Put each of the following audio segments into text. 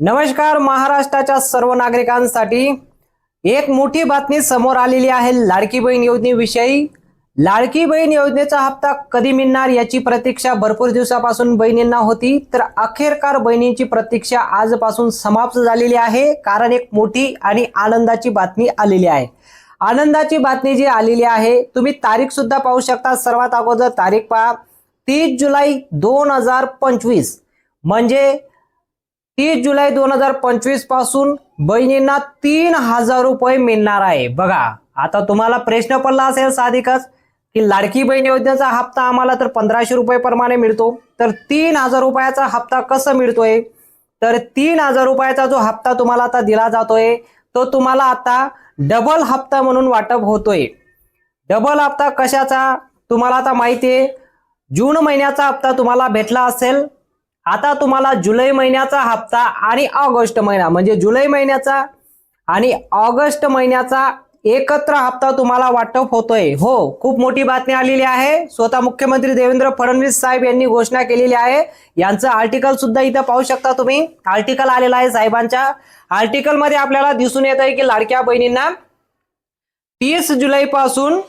नमस्कार महाराष्ट्राच्या सर्व नागरिकांसाठी एक मोठी बातमी समोर आलेली आहे लाडकी बहीण योजनेविषयी लाडकी बहीण योजनेचा हप्ता कधी मिळणार याची प्रतीक्षा भरपूर दिवसापासून बहिणींना होती तर अखेरकार बहिणींची प्रतीक्षा आजपासून समाप्त झालेली आहे. कारण एक मोठी आणि आनंदाची बातमी आलेली आहे. आनंदाची बातमी जी आलेली आहे तुम्ही तारीख सुद्धा पाहू शकता. सर्वात अगोदर तारीख पहा. तीस जुलै दोन हजार पंचवीस. म्हणजे तीस जुलै दोन हजार पंचवीसपासून बहिणींना तीन हजार रुपये मिळणार आहे. बघा आता तुम्हाला प्रश्न पडला असेल साधिकच की लाडकी बहीण योजनेचा हप्ता आम्हाला तर पंधराशे रुपये प्रमाणे मिळतो. तर तीन हजार रुपयाचा हप्ता कसा मिळतोय? तर तीन हजार रुपयाचा जो हप्ता तुम्हाला आता दिला जातोय तो तुम्हाला आता डबल हप्ता म्हणून वाटप होतोय. डबल हप्ता कशाचा? तुम्हाला आता माहिती आहे जून महिन्याचा हप्ता तुम्हाला भेटला असेल आता तुम्हाला जुलै महिन्याचा हप्ता आणि ऑगस्ट महिना म्हणजे जुलै महिन्याचा आणि ऑगस्ट महिन्याचा एकत्र हप्ता तुम्हाला वाटप होतोय. हो खूप मोठी बातमी आलेली आहे. स्वतः मुख्यमंत्री देवेंद्र फडणवीस साहेब यांनी घोषणा केलेली आहे. यांचं आर्टिकल सुद्धा इथं पाहू शकता तुम्ही. आर्टिकल आलेलं आहे साहेबांच्या. आर्टिकलमध्ये आपल्याला दिसून येत आहे की लाडक्या बहिणींना तीस जुलै पासून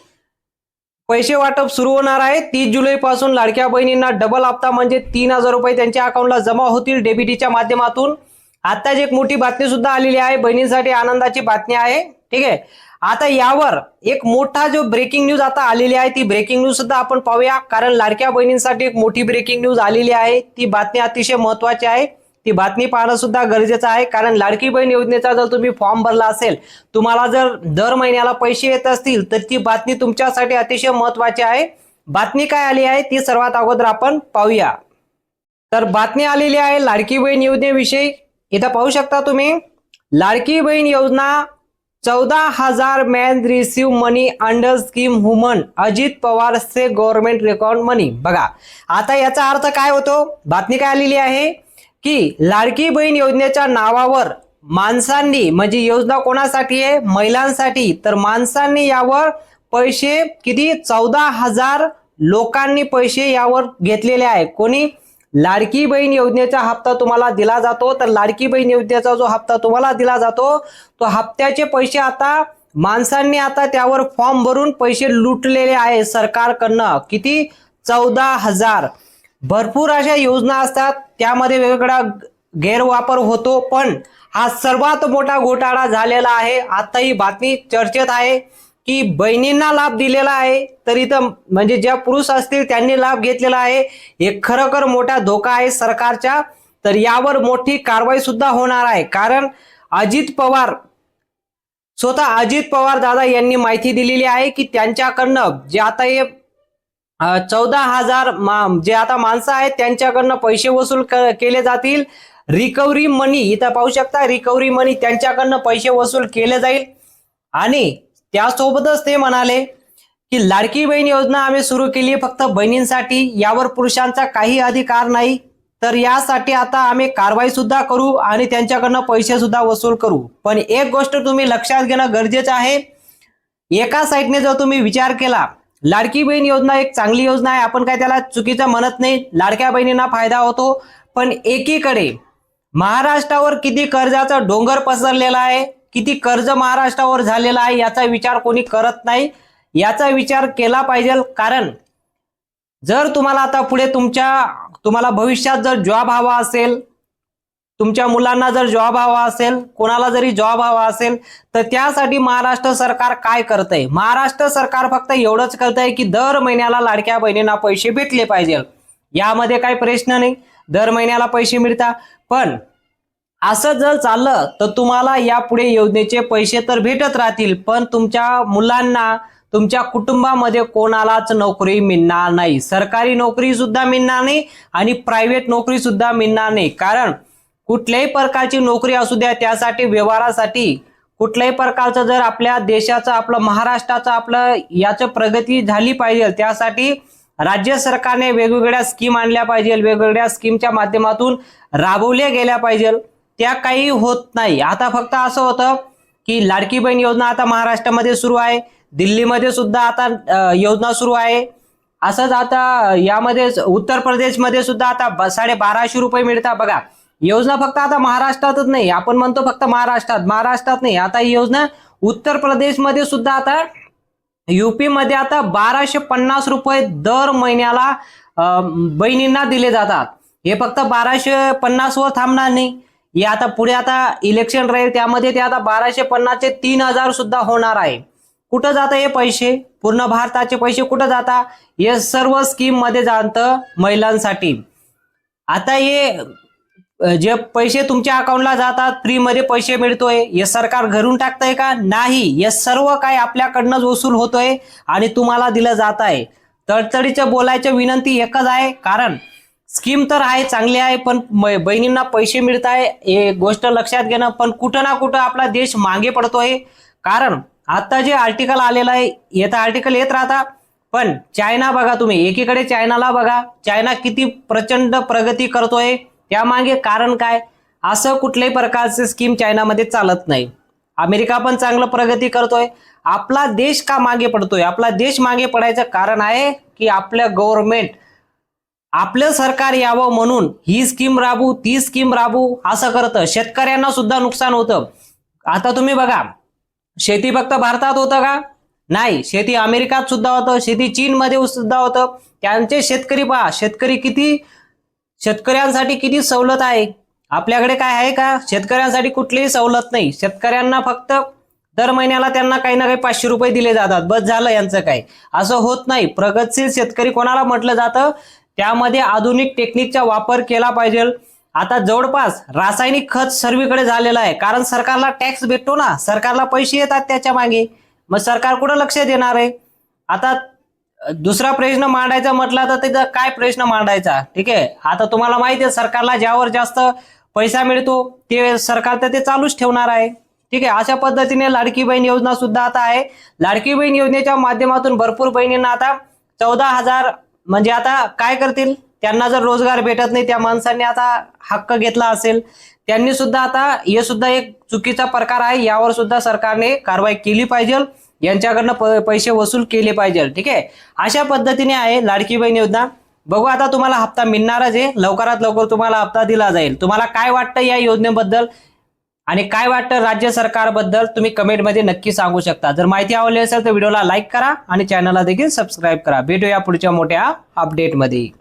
पैसे वाटप सुरू होणार आहे. तीस जुलै पासून लाडक्या बहिणींना डबल हप्ता म्हणजे तीन हजार रुपये त्यांच्या अकाउंटला जमा होतील डेबिटीच्या माध्यमातून. आताच एक मोठी बातमी सुद्धा आलेली आहे. बहिणींसाठी आनंदाची बातमी आहे. ठीक आहे? आता यावर एक मोठा जो ब्रेकिंग न्यूज आता आलेली आहे ती ब्रेकिंग न्यूज सुद्धा आपण पाहूया. कारण लाडक्या बहिणींसाठी एक मोठी ब्रेकिंग न्यूज आलेली आहे. ती बातमी अतिशय महत्वाची आहे. ती बातमी पाहणं सुद्धा गरजेचं आहे. कारण लाडकी बहीण योजनेचा जर तुम्ही फॉर्म भरला असेल तुम्हाला जर दर महिन्याला पैसे येत असतील तर ती बातमी तुमच्यासाठी अतिशय महत्वाची आहे. बातमी काय आली आहे ती सर्वात अगोदर आपण पाहूया. तर बातमी आलेली आहे लाडकी बहीण योजनेविषयी. इथं पाहू शकता तुम्ही लाडकी बहीण योजना चौदा हजार man receive money under scheme human Ajit Pawar से गव्हर्नमेंट रेकॉर्ड मनी बघा आता याचा अर्थ काय होतो? बातमी काय आलेली आहे? की लाडकी बहीण योजनेच्या नावावर माणसांनी म्हणजे योजना कोणासाठी आहे? महिलांसाठी. तर माणसांनी यावर पैसे किती? चौदा हजार लोकांनी पैसे यावर घेतलेले आहे. कोणी? लाडकी बहीण योजनेचा हप्ता तुम्हाला दिला जातो. तर लाडकी बहीण योजनेचा जो हप्ता तुम्हाला दिला जातो तो हप्त्याचे पैसे आता माणसांनी आता त्यावर फॉर्म भरून पैसे लुटलेले आहे सरकारकडनं. किती? चौदा हजार. भरपूर अशा योजना असतात. त्यामध्ये वेगवेगळा गैरवापर होतो पण हा सर्वात मोठा घोटाळा झालेला आहे. आता ही बातमी चर्चेत आहे की बहिणींना लाभ दिलेला आहे तरी तर म्हणजे ज्या पुरुष असतील त्यांनी लाभ घेतलेला आहे. हे खरोखर मोठा धोका आहे सरकारच्या तर यावर मोठी कारवाई सुद्धा होणार आहे. कारण अजित पवार स्वतः अजित पवार दादा यांनी माहिती दिलेली आहे की त्यांच्याकडनं जे आता हे चौदा हजार मा- जे आता माणसं आहेत त्यांच्याकडनं पैसे वसूल क- केले जातील. रिकव्हरी मनी इथं पाहू शकता रिकव्हरी मनी त्यांच्याकडनं पैसे वसूल केले जाईल. आणि त्यासोबतच ते म्हणाले की लाडकी बहीण योजना आम्ही सुरू केली फक्त बहिणींसाठी यावर पुरुषांचा काही अधिकार नाही. तर यासाठी आता आम्ही कारवाई सुद्धा करू आणि त्यांच्याकडनं पैसे सुद्धा वसूल करू. पण एक गोष्ट तुम्ही लक्षात घेणं गरजेचं आहे. एका साईडने जर तुम्ही विचार केला लाडकी बहीण योजना एक चांगली योजना आहे. आपण काय त्याला चुकीचं म्हणत नाही. लाडक्या बहिणींना फायदा होतो. पण एकीकडे महाराष्ट्रावर किती कर्जाचा डोंगर पसरलेला आहे किती कर्ज महाराष्ट्रावर झालेला आहे याचा विचार कोणी करत नाही. याचा विचार केला पाहिजे. कारण जर तुम्हाला आता पुढे तुमच्या तुम्हाला भविष्यात जर जॉब हवा असेल तुमच्या मुलांना जर जॉब हवा असेल कोणाला जरी जॉब हवा असेल तर त्यासाठी महाराष्ट्र सरकार काय करतंय? महाराष्ट्र सरकार फक्त एवढंच करतंय की दर महिन्याला लाडक्या बहिणींना पैसे भेटले पाहिजे. यामध्ये काही प्रश्न नाही. दर महिन्याला पैसे मिळतात. पण असं जर चाललं तर तुम्हाला यापुढे योजनेचे पैसे तर भेटत राहतील पण तुमच्या मुलांना तुमच्या कुटुंबामध्ये कोणालाच नोकरी मिळणार नाही. सरकारी नोकरी सुद्धा मिळणार नाही आणि प्रायव्हेट नोकरी सुद्धा मिळणार नाही. कारण कुठल्याही प्रकारची नोकरी असू द्या त्यासाठी व्यवहारासाठी कुठल्याही प्रकारचं जर आपल्या देशाचं आपलं महाराष्ट्राचं आपलं याचं प्रगती झाली पाहिजे त्यासाठी राज्य सरकारने वेगवेगळ्या स्कीम आणल्या पाहिजे वेगवेगळ्या स्कीमच्या माध्यमातून राबवल्या गेल्या पाहिजे. त्या काही होत नाही. आता फक्त असं होतं की लाडकी बहीण योजना आता महाराष्ट्रामध्ये सुरू आहे. दिल्लीमध्ये सुद्धा आता योजना सुरू आहे. असंच आता यामध्ये उत्तर प्रदेशमध्ये सुद्धा आता ब- साडे बाराशे रुपये मिळतात बघा. योजना फक्त आता महाराष्ट्रातच नाही आपण म्हणतो फक्त महाराष्ट्रात महाराष्ट्रात नाही. आता ही योजना उत्तर प्रदेशमध्ये सुद्धा आता युपी मध्ये आता बाराशे पन्नास रुपये दर महिन्याला बहिणींना दिले जातात. हे फक्त बाराशे पन्नास वर थांबणार नाही. हे आता पुढे आता इलेक्शन राहील त्यामध्ये ते आता बाराशे पन्नासचे तीन हजार सुद्धा होणार आहे. कुठं जातं हे पैसे? पूर्ण भारताचे पैसे कुठं जाता? हे सर्व स्कीममध्ये जातं महिलांसाठी. आता हे जे पैसे तुमच्या अकाउंटला जातात फ्रीमध्ये पैसे मिळतोय हे सरकार घरून टाकतंय का? नाही. हे सर्व काय आपल्याकडनंच वसूल होतोय आणि तुम्हाला दिलं जात आहे तडतडीचं बोलायचं विनंती एकच आहे कारण स्कीम तर आहे चांगली आहे पण म- बहिणींना पैसे मिळत आहे हे गोष्ट लक्षात घेणं पण कुठं ना कुठं आपला देश मागे पडतोय. कारण आता जे आर्टिकल आलेलं आहे येतं आर्टिकल येत राहता पण चायना बघा तुम्ही एकीकडे चायनाला बघा चायना किती प्रचंड प्रगती करतोय यामागे कारण काय? असं कुठल्याही प्रकारचे स्कीम चायनामध्ये चालत नाही. अमेरिका पण चांगलं प्रगती करतोय. आपला देश का मागे पडतोय? आपला देश मागे पडायचं कारण आहे की आपलं गव्हर्नमेंट आपलं सरकार यावं म्हणून ही स्कीम राबू ती स्कीम राबू असं करतं. शेतकऱ्यांना सुद्धा नुकसान होतं. आता तुम्ही बघा शेती फक्त भारतात होतं का? नाही. शेती अमेरिकात सुद्धा होतं शेती चीनमध्ये सुद्धा होतं. त्यांचे शेतकरी पहा शेतकरी किती शेतकऱ्यांसाठी किती सवलत आहे? आपल्याकडे काय आहे का? शेतकऱ्यांसाठी कुठलीही सवलत नाही. शेतकऱ्यांना फक्त दर महिन्याला त्यांना काही ना काही पाचशे रुपये दिले जातात. बस झालं यांचं काय? असं होत नाही. प्रगतशील शेतकरी कोणाला म्हटलं जातं? त्यामध्ये आधुनिक टेक्निकचा वापर केला पाहिजे. आता जवळपास रासायनिक खत सर्वीकडे झालेलं आहे. कारण सरकारला टॅक्स भेटतो ना. सरकारला पैसे येतात त्याच्यामागे. मग सरकार कुठं लक्ष देणार आहे? आता दुसरा प्रश्न मांडायचा म्हटला तर त्याचा काय प्रश्न मांडायचा? ठीक आहे? आता तुम्हाला माहिती आहे सरकारला ज्यावर जास्त पैसा मिळतो ते सरकार तर ते चालूच ठेवणार आहे. ठीक आहे? अशा पद्धतीने लाडकी बहीण योजना सुद्धा आता आहे. लाडकी बहीण योजनेच्या माध्यमातून भरपूर बहिणींना आता चौदा हजार म्हणजे आता काय करतील? त्यांना जर रोजगार भेटत नाही त्या माणसांनी आता हक्क घेतला असेल. त्यांनी सुद्धा आता हे सुद्धा एक चुकीचा प्रकार आहे. यावर सुद्धा सरकारने कारवाई केली पाहिजे. यांच्याकडनं प- पैसे वसूल केले पाहिजे. ठीक आहे? अशा पद्धतीने आहे लाडकी बहीण योजना बघू आता तुम्हाला हप्ता मिळणारच आहे. लवकरात लवकर तुम्हाला हप्ता दिला जाईल. तुम्हाला काय वाटतं या योजनेबद्दल? आणि काय वाटतं राज्य सरकारबद्दल? तुम्ही कमेंटमध्ये नक्की सांगू शकता. जर माहिती आवडली असेल तर व्हिडिओला लाईक करा आणि चॅनलला देखील सबस्क्राईब करा. भेटूया पुढच्या मोठ्या अपडेटमध्ये